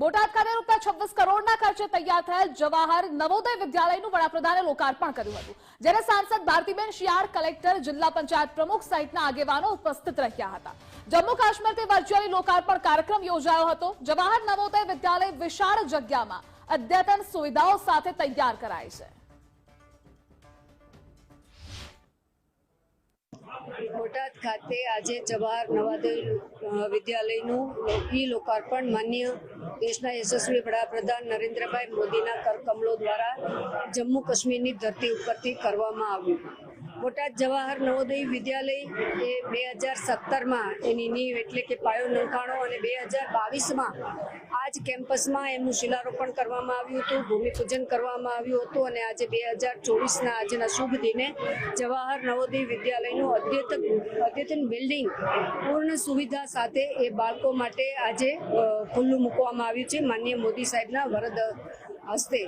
બોટાદ ખાતે રૂપિયા છવ્વીસ કરોડના ખર્ચે તૈયાર થયેલ જવાહર નવોદય વિદ્યાલયનું વડાપ્રધાને લોકાર્પણ કર્યું હતું જ્યારે સાંસદ ભારતીબેન શિયાળ, કલેક્ટર, જિલ્લા પંચાયત પ્રમુખ સહિતના આગેવાનો ઉપસ્થિત રહ્યા હતા. જમ્મુ કાશ્મીરથી વર્ચ્યુઅલી લોકાર્પણ કાર્યક્રમ યોજાયો હતો. જવાહર નવોદય વિદ્યાલય વિશાળ જગ્યામાં અદ્યતન સુવિધાઓ સાથે તૈયાર કરાય છે. બોટાદ ખાતે આજે જવાહર નવોદય વિદ્યાલયનું ઈ લોકાર્પણ માન્ય દેશના યશસ્વી વડાપ્રધાન નરેન્દ્રભાઈ મોદીના કરકમલો દ્વારા જમ્મુ કાશ્મીરની ધરતી ઉપરથી કરવામાં આવ્યું. બોટાદ જવાહર નવોદય વિદ્યાલય એ બે હજાર સત્તરમાં એની નીવ એટલે કે પાયો નંખાણો અને બે હજાર બાવીસમાં આ જ કેમ્પસમાં એમનું શિલારોપણ કરવામાં આવ્યું હતું, ભૂમિપૂજન કરવામાં આવ્યું હતું અને આજે બે હજાર ચોવીસના આજના શુભ દિને જવાહર નવોદય વિદ્યાલયનું અદ્યતન અદ્યતન બિલ્ડિંગ પૂર્ણ સુવિધા સાથે એ બાળકો માટે આજે ખુલ્લું મૂકવામાં આવ્યું છે. માનનીય મોદી સાહેબના વરદ હસ્તે.